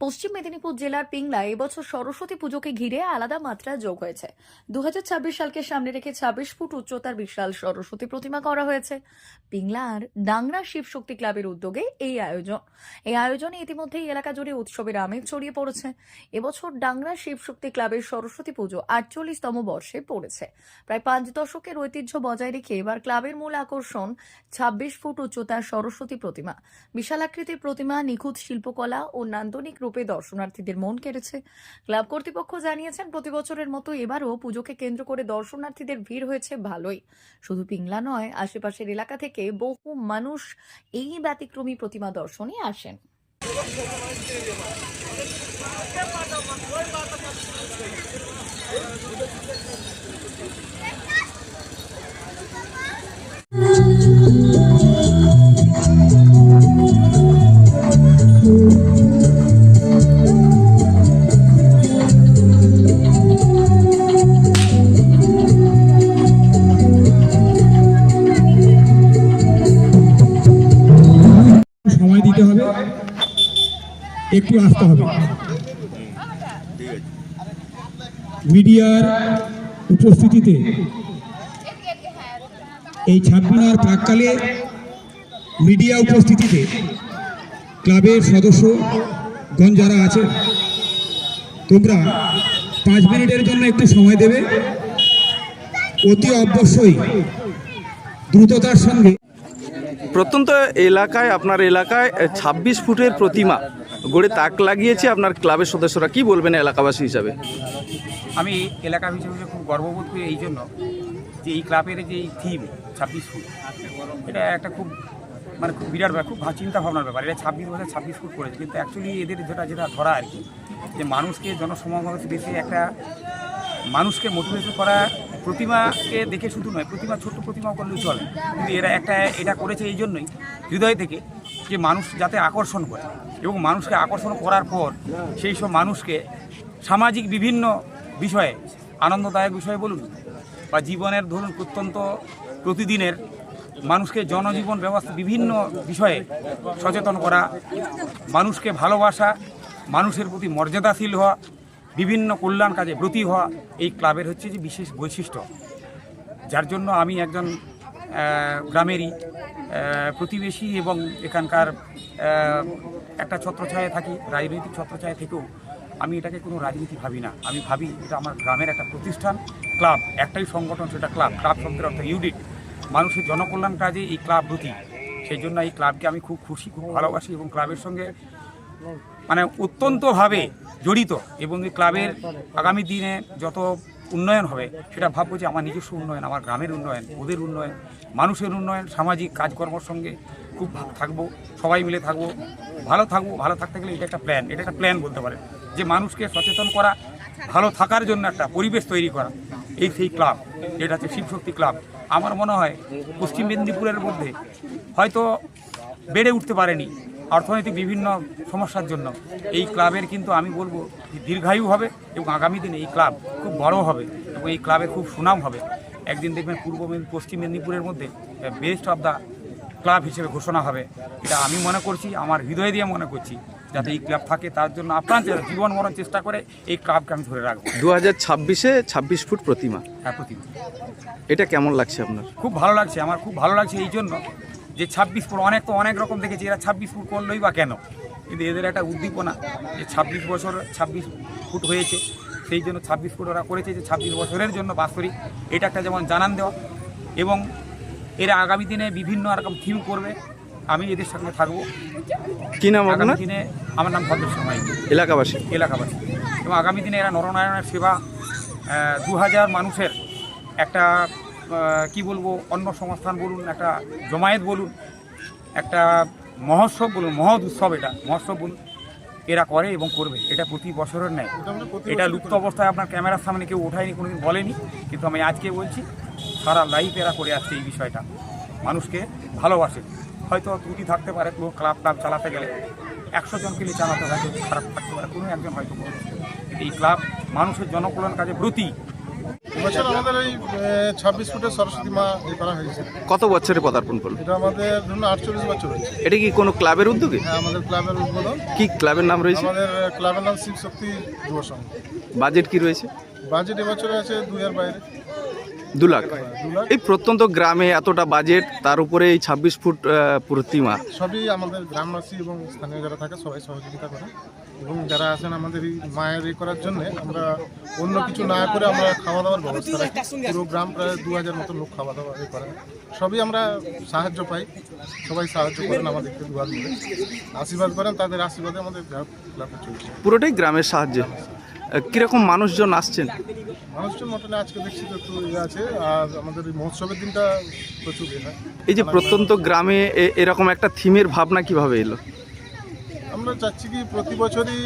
পশ্চিম মেদিনীপুর জেলার পিংলা এবছর সরস্বতী পুজোকে ঘিরে আলাদা মাত্রা যোগ হয়েছে। দু সালকে সামনে রেখে ছাব্বিশ ফুট উচ্চতার বিশাল সরস্বতী প্রতিমা করা হয়েছে। পিংলার ডাংরা শিবশক্তি ক্লাবের উদ্যোগে এই আয়োজন। এই আয়োজনে ইতিমধ্যেই এলাকা জুড়ে উৎসবের আমেজ ছড়িয়ে পড়েছে। এবছর ডাংরা শিবশক্তি ক্লাবের সরস্বতী পুজো আটচল্লিশতম বর্ষে পড়েছে। প্রায় পাঁচ দশকের ঐতিহ্য বজায় রেখে এবার ক্লাবের মূল আকর্ষণ ছাব্বিশ ফুট উচ্চতার সরস্বতী প্রতিমা। বিশাল আকৃতির প্রতিমা, নিখুঁত শিল্পকলা ও নান্দনিক রূপে দর্শনার্থীদের মন কেড়েছে। ক্লাব কর্তৃপক্ষ জানিয়েছেন প্রতি বছরের মতো এবারও পুজোকে কেন্দ্র করে দর্শনার্থীদের ভিড় হয়েছে ভালোই। শুধু পিংলা নয়, আশেপাশের এলাকা থেকে বহু মানুষ এই ব্যতিক্রমী প্রতিমা দর্শনে আসেন। একটু আসতে হবে। মিডিয়ার উপস্থিতিতে এই ছাব্বিনার প্রাককালে মিডিয়া উপস্থিতিতে ক্লাবের সদস্যগণ যারা আছে তোমরা পাঁচ মিনিটের জন্য একটু সময় দেবে। অতি অবশ্যই দ্রুততার সঙ্গে প্রত্যন্ত এলাকায়, আপনার এলাকায় ছাব্বিশ ফুটের প্রতিমা গড়ে তাক লাগিয়েছে আপনার ক্লাবের সদস্যরা। কি বলবেন এলাকাবাসী হিসাবে? আমি এলাকা হিসেবে খুব গর্ববোধ করি এই জন্য যে এই ক্লাবের যে এই থিম, ছাব্বিশ ফুট, এটা একটা খুব মানে খুব বিরাট ব্যাপার, খুব চিন্তা ভাবনার ব্যাপার। এটা ছাব্বিশ বছর ছাব্বিশ ফুট করেছে কিন্তু অ্যাকচুয়ালি এদের যেটা যেটা ধরা আর কি, যে মানুষকে, জনসমাগমে বেশি একটা, মানুষকে মোটিভেশন করা প্রতিমাকে দেখে শুধু নয়, প্রতিমা ছোট্ট প্রতিমা করলেও চলে। কিন্তু এরা একটা, এটা করেছে এই জন্যই, হৃদয় থেকে, যে মানুষ যাতে আকর্ষণ করে। এবং মানুষকে আকর্ষণ করার পর, সেই সব মানুষকে সামাজিক বিভিন্ন বিষয়ে, আনন্দদায়ক বিষয় বলুন, বা জীবনের ধরুন প্রত্যন্ত প্রতিদিনের মানুষকে জনজীবন ব্যবস্থা, বিভিন্ন বিষয়ে সচেতন করা, মানুষকে ভালোবাসা, মানুষের প্রতি মর্যাদাশীল হওয়া, বিভিন্ন কল্যাণ কাজে ব্রতী হওয়া, এই ক্লাবের হচ্ছে যে বিশেষ বৈশিষ্ট্য। যার জন্য আমি একজন গ্রামেরই প্রতিবেশী এবং এখানকার একটা ছত্রছায়া থাকি, রাজনৈতিক ছত্রছায়া থেকেও আমি এটাকে কোনো রাজনীতি ভাবি না। আমি ভাবি এটা আমার গ্রামের একটা প্রতিষ্ঠান, ক্লাব, একটাই সংগঠন, সেটা ক্লাব। ক্লাব শব্দের অর্থ ইউনিট। মানুষের জনকল্যাণ কাজে এই ক্লাব ব্রতী সেই জন্য এই ক্লাবকে আমি খুব খুশি, খুব ভালোবাসি এবং ক্লাবের সঙ্গে মানে অত্যন্তভাবে জড়িত এবং এই ক্লাবের আগামী দিনে যত উন্নয়ন হবে, সেটা ভাববো যে আমার নিজস্ব উন্নয়ন, আমার গ্রামের উন্নয়ন, ওদের উন্নয়ন, মানুষের উন্নয়ন, সামাজিক কাজকর্মর সঙ্গে খুব থাকব, সবাই মিলে থাকব, ভালো থাকব, ভালো থাকতে গেলে এটা একটা প্ল্যান এটা একটা প্ল্যান বলতে পারে যে মানুষকে সচেতন করা, ভালো থাকার জন্য একটা পরিবেশ তৈরি করা, এই সেই ক্লাব যেটা হচ্ছে শিবশক্তি ক্লাব। আমার মনে হয় পশ্চিম মেদিনীপুরের মধ্যে হয়তো বেড়ে উঠতে পারেনি অর্থনৈতিক বিভিন্ন সমস্যার জন্য। এই ক্লাবের কিন্তু আমি বলব দীর্ঘায়ু হবে এবং আগামী দিনে এই ক্লাব খুব বড় হবে এবং এই ক্লাবের খুব সুনাম হবে। একদিন দেখবেন পূর্ব পশ্চিম মেদিনীপুরের মধ্যে বেস্ট অফ দ্য ক্লাব হিসেবে ঘোষণা হবে। এটা আমি মনে করছি আমার হৃদয় দিয়ে মনে করছি যাতে এই ক্লাব থাকে। তার জন্য আপনার জীবন মরণ চেষ্টা করে এই ক্লাবকে আমি ধরে রাখব। দু হাজার ছাব্বিশে ছাব্বিশ ফুট প্রতিমা। হ্যাঁ প্রতিদিন এটা কেমন লাগছে আপনার? খুব ভালো লাগছে আমার খুব ভালো লাগছে এই জন্য যে ছাব্বিশ ফুট অনেক তো অনেক রকম দেখেছি এরা ছাব্বিশ ফুট করলোই বা কেন? কিন্তু এদের একটা উদ্দীপনা যে ছাব্বিশ বছর ছাব্বিশ ফুট হয়েছে সেই জন্য ছাব্বিশ ফুট ওরা করেছে যে ছাব্বিশ বছরের জন্য বাস্তরিক এটা একটা যেমন জানান দেওয়া। এবং এরা আগামী দিনে বিভিন্ন রকম থিম করবে। আমি এদের সঙ্গে থাকব। কি নাম আগামী দিনে আমার নাম ভদ্র সময় এলাকাবাসী। এলাকাবাসী। এবং আগামী দিনে এরা নরনারায়ণের সেবা দু হাজার মানুষের একটা কি বলব অন্য সংস্থান বলুন একটা জমায়েত বলুন একটা মহোৎসব বলুন মহৎ উৎসব এটা মহোৎসব বলুন এরা করে এবং করবে এটা প্রতি বছরের নেয় এটা লুপ্ত অবস্থায় আপনার ক্যামেরার সামনে কেউ ওঠায়নি কোনোদিন বলেনি কিন্তু আমি আজকে বলছি সারা লাইফ এরা করে আসছে এই বিষয়টা। মানুষকে ভালোবাসে। হয়তো ত্রুটি থাকতে পারে কোনো ক্লাব ক্লাব চালাতে গেলে। একশো জনকে নিয়ে চালাতে হয়তো খারাপ থাকতে পারে কোনো একজন হয়তো এই ক্লাব মানুষের জনকল্যাণ কাজে ব্রতী। এবছর আমাদের এই ছাব্বিশ ফুটের সরস্বতী মা করা হয়েছে। কত বছরে পদার্পণ করল এটা আমাদের ধরুন আটচল্লিশ বছর হয়েছে। এটা কি কোনো ক্লাবের উদ্যোগে? হ্যাঁ আমাদের ক্লাবের উদ্বোধন। কি ক্লাবের নাম রয়েছে? আমাদের ক্লাবের নাম শিবশক্তি যুব সংঘ। বাজেট কি রয়েছে? বাজেট এবছরে আছে দুই এর বাইরে দু লাখ এই প্রত্যন্ত গ্রামে এতটা বাজেট তার উপরে এই ছাব্বিশ ফুট প্রতিমা। সবই আমাদের গ্রামবাসী এবং স্থানীয় যারা থাকে সবাই সহযোগিতা করে। এবং যারা আছেন আমাদের এই মায়ের এ করার জন্য আমরা অন্য কিছু না করে আমরা খাওয়া দাওয়ার ব্যবস্থা রাখি। পুরো গ্রাম প্রায় দু হাজার মতো লোক খাওয়া দাওয়া এ করে। সবই আমরা সাহায্য পাই। সবাই সাহায্য করেন আমাদেরকে দুয়ার মিলে আশীর্বাদ করেন তাদের আশীর্বাদে আমাদের পুরোটাই গ্রামের সাহায্যে? কীরকম মানুষজন আসছেন? মানুষজন মোটামুটি আজকে দেখছি তো একটু ইয়ে আছে আর আমাদের এই মহোৎসবের দিনটা প্রচুর ইয়ে হয়। এই যে প্রত্যন্ত গ্রামে এ- এরকম একটা থিমের ভাবনা কীভাবে এলো? আমরা চাচ্ছি কি প্রতি বছরই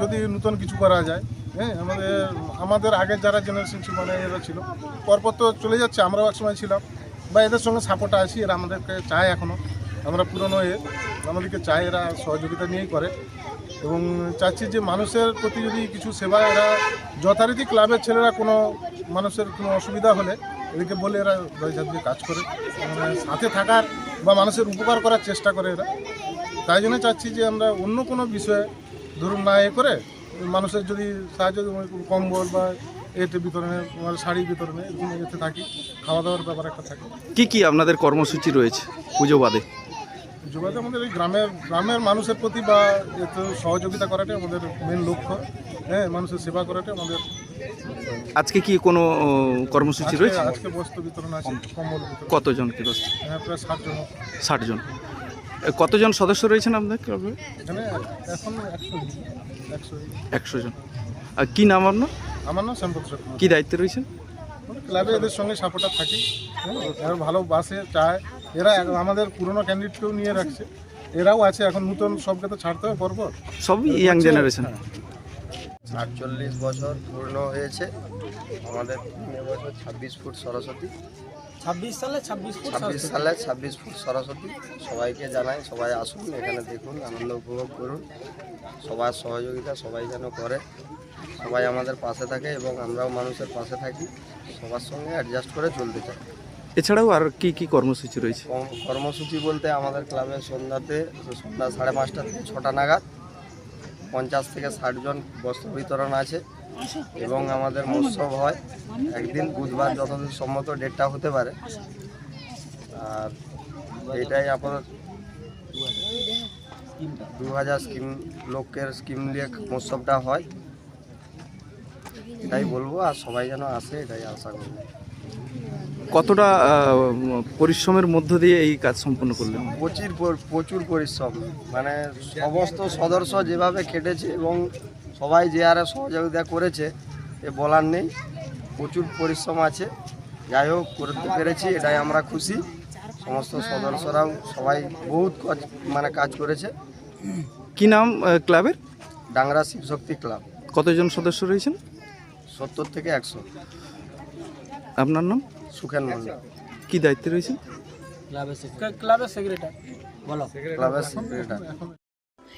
যদি নতুন কিছু করা যায় হ্যাঁ আমাদের আমাদের আগের যারা জেনারেশন ছিল মানে এরা ছিল পরপর তো চলে যাচ্ছে আমরাও এক সময় ছিলাম বা এদের সঙ্গে সাপোর্ট আছি এরা আমাদেরকে চায় এখনও আমরা পুরনো এ আমাদেরকে চায় এরা সহযোগিতা নিয়েই করে। এবং চাচ্ছি যে মানুষের প্রতি যদি কিছু সেবা, এরা যথারীতি ক্লাবের ছেলেরা কোনো মানুষের কোনো অসুবিধা হলে এদেরকে বলে এরা দিয়ে কাজ করে। মানে সাথে থাকার বা মানুষের উপকার করার চেষ্টা করে এরা। তাই জন্য চাচ্ছি যে আমরা অন্য কোনো বিষয়ে ধরুন না এ করে মানুষের যদি সাহায্য কম্বল বা এতে বিতরণে শাড়ি বিতরণে এতে থাকি, খাওয়া দাওয়ার ব্যাপার একটা থাকে। কি কি আপনাদের কর্মসূচি রয়েছে পুজো বাদে? যোগাযোগ আমাদের এই গ্রামের গ্রামের মানুষের প্রতি বা এতে সহযোগিতা করাটাই আমাদের মেন লক্ষ্য। হ্যাঁ মানুষের সেবা করাটাই আমাদের আজকে কি কোনো কর্মসূচি রয়েছে? আজকে বস্ত্র বিতরণ আছে কম্বল বিতরণ। কতজন কি দোস্ত হ্যাঁ প্রায় ষাট জন। ষাট জন। কতজন সদস্য রয়েছেন আপনাদের? ক্লাবে এখানে এখন একশো জন আর কী নাম আপনার? আমার নাম শ্যামপত্র কুমার কি দায়িত্বে রয়েছেন? ক্লাবে এদের সঙ্গে সাপোর্টার থাকি। হ্যাঁ, এরা ভালোবাসে চায়। এরা এক- আমাদের পুরনো ক্যান্ডিডেটকেও নিয়ে রাখছে। এরাও আছে এখন নতুন সবকে তো ছাড়তে হবে পরপর। সবই ইয়াং জেনারেশন আটচল্লিশ বছর পূর্ণ হয়েছে। আমাদের এবছর ছাব্বিশ ফুট সরস্বতী। ছাব্বিশ সালে ছাব্বিশ ফুট ছাব্বিশ সালে ছাব্বিশ ফুট সরস্বতী। সবাইকে জানাই সবাই আসুন এখানে দেখুন আনন্দ উপভোগ করুন। সবার সহযোগিতা সবাই যেন করে। সবাই আমাদের পাশে থাকে এবং আমরাও মানুষের পাশে থাকি। সবার সঙ্গে অ্যাডজাস্ট করে চলতে চাই। এছাড়াও আর কি কি কর্মসূচি রয়েছে? কর্মসূচি বলতে আমাদের ক্লাবের সন্ধ্যাতে, সন্ধ্যা সাড়ে পাঁচটা থেকে ছটা নাগাদ পঞ্চাশ থেকে ষাট জন বস্ত্র বিতরণ আছে এবং আমাদের মৎসব হয়। একদিন বুধবার যতদূর সম্মত ডেটটা হতে পারে। আর এটাই আপাতত দু হাজার স্কিম লোকের স্কিম নিয়ে মৎসবটা হয়। এটাই বলব আর সবাই যেন আসে এটাই আশা করব। কতটা পরিশ্রমের মধ্য দিয়ে এই কাজ সম্পন্ন করলেন? প্রচুর প্রচুর পরিশ্রম। মানে সমস্ত সদস্য যেভাবে খেটেছে এবং সবাই যে আরে সহযোগিতা করেছে এ বলার নেই। প্রচুর পরিশ্রম আছে। যাই হোক করতে পেরেছি এটাই আমরা খুশি। সমস্ত সদস্যরাও সবাই বহুত কাজ- মানে কাজ করেছে। কি নাম ক্লাবের? ডাংরা শিবশক্তি ক্লাব। কতজন সদস্য রয়েছেন? সত্তর থেকে একশো। আপনার নাম? সুখেন মন্ডল কি দায়িত্বে রয়েছে ক্লাবের সেক্রেটারি বলো। ক্লাবের সেক্রেটারি